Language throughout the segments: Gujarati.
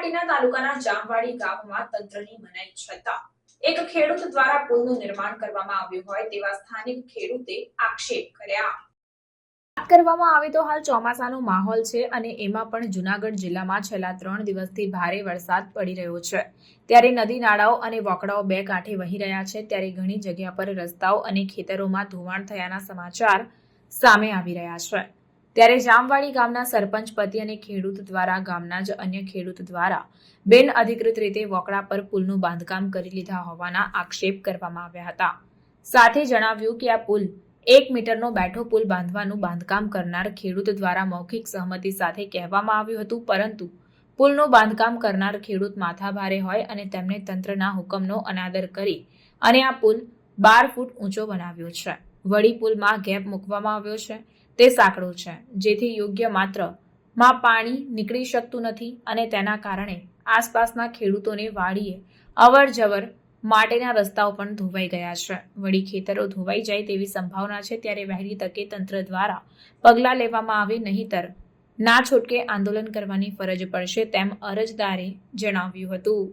નડિયાહાટીના તાલુકાના જામવાડી ગામમાં તંત્રની મનાઈ છતાં એક ખેડૂત દ્વારા પુલનું નિર્માણ કરવામાં આવ્યું હોય તેવા સ્થાનિક ખેડૂતે આક્ષેપ કર્યા. કરવામાં આવે તો હાલ ચોમાસાનો માહોલ છે અને એમાં પણ જુનાગઢ જિલ્લામાં છેલ્લા ત્રણ દિવસથી ભારે વરસાદ પડી રહ્યો છે. ત્યારે નદી નાળાઓ અને વોકડાઓ બે કાંઠે વહી રહ્યા છે ત્યારે ઘણી જગ્યા પર રસ્તાઓ અને ખેતરોમાં ધોવાણ થયાના સમાચાર સામે આવી રહ્યા છે. ત્યારે જામવાડી ગામના સરપંચ, પતિ અને ખેડૂત દ્વારા ગામના જ અન્ય ખેડૂત દ્વારા બિન અધિકૃત રીતે વોકડા પર પુલનું બાંધકામ કરી લીધા હોવાના આક્ષેપ કરવામાં આવ્યા હતા. સાથે જણાવ્યું કે આ પુલ એક મીટરનો બેઠો પુલ બાંધવાનું બાંધકામ કરનાર ખેડૂત દ્વારા મૌખિક સહમતિ સાથે કહેવામાં આવ્યું હતું, પરંતુ પુલનું બાંધકામ કરનાર ખેડૂત માથાભારે હોય અને તેમણે તંત્રના હુકમનો અનાદર કરી અને આ પુલ બાર ફૂટ ઊંચો બનાવ્યો છે. વળી પુલમાં ગેપ મૂકવામાં આવ્યો છે. તે સાંકડો છે, જેથી યોગ્ય માત્રમાં પાણી નીકળી શકતું નથી અને તેના કારણે આસપાસના ખેડૂતોને વાડીએ અવર જવર માટેના રસ્તાઓ પણ ધોવાઈ ગયા છે. વળી ખેતરો ધોવાઈ જાય તેવી સંભાવના છે ત્યારે વહેલી તકે તંત્ર દ્વારા પગલાં લેવામાં આવે, નહીંતર ના છૂટકે આંદોલન કરવાની ફરજ પડશે તેમ અરજદારે જણાવ્યું હતું.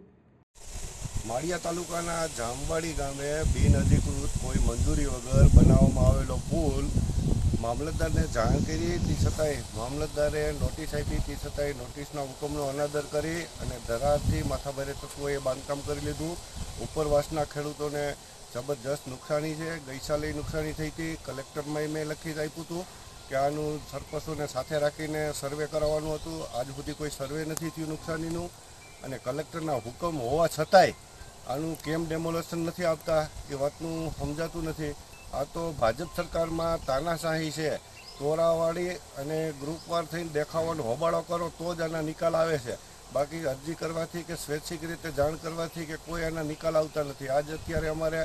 માળિયા તાલુકાના જામવાડી ગામે બિનઅધિકૃત કોઈ મંજૂરી વગર બનાવવામાં આવેલો પુલ મામલતદારને જાણ કરી, તે છતાંય મામલતદારે નોટિસ આપી, તે છતાંય નોટિસના હુકમનો અનાદર કરી અને ધરાથી માથાભારે તત્વોએ બાંધકામ કરી લીધું. ઉપરવાસના ખેડૂતોને જબરજસ્ત નુકસાની છે. ગઈસાલે નુકસાની થઈ હતી. કલેક્ટરમાં મેં લખી જ આપ્યું હતું કે આનું સરપંચોને સાથે રાખીને સર્વે કરાવવાનું હતું. આજ સુધી કોઈ સર્વે નથી થયું નુકસાનીનું અને કલેક્ટરના હુકમ હોવા છતાંય આનું કેમ ડેમોલેશન નથી આવતા એ વાતનું સમજાતું નથી. આ તો ભાજપ સરકારમાં તાનાશાહી છે. તોરાવાળી અને ગ્રુપવાર થઈને દેખાવાનો હોબાળો કરો તો જ આના નિકાલ આવે છે. બાકી અરજી કરવાથી કે સ્વૈચ્છિક રીતે જાણ કરવાથી કે કોઈ આના નિકાલ આવતા નથી. આજ અત્યારે અમારે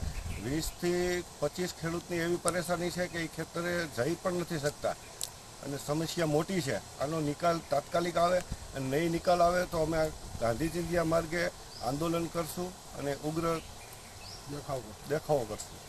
વીસથી પચીસ ખેડૂતની એવી પરેશાની છે કે એ ખેતરે જઈ પણ નથી શકતા. અને સમસ્યા મોટી છે. આનો નિકાલ તાત્કાલિક આવે અને નહીં નિકાલ આવે તો અમે આ ગાંધીજીના માર્ગે આંદોલન કરશું અને ઉગ્ર દેખાવો દેખાવો કરશું.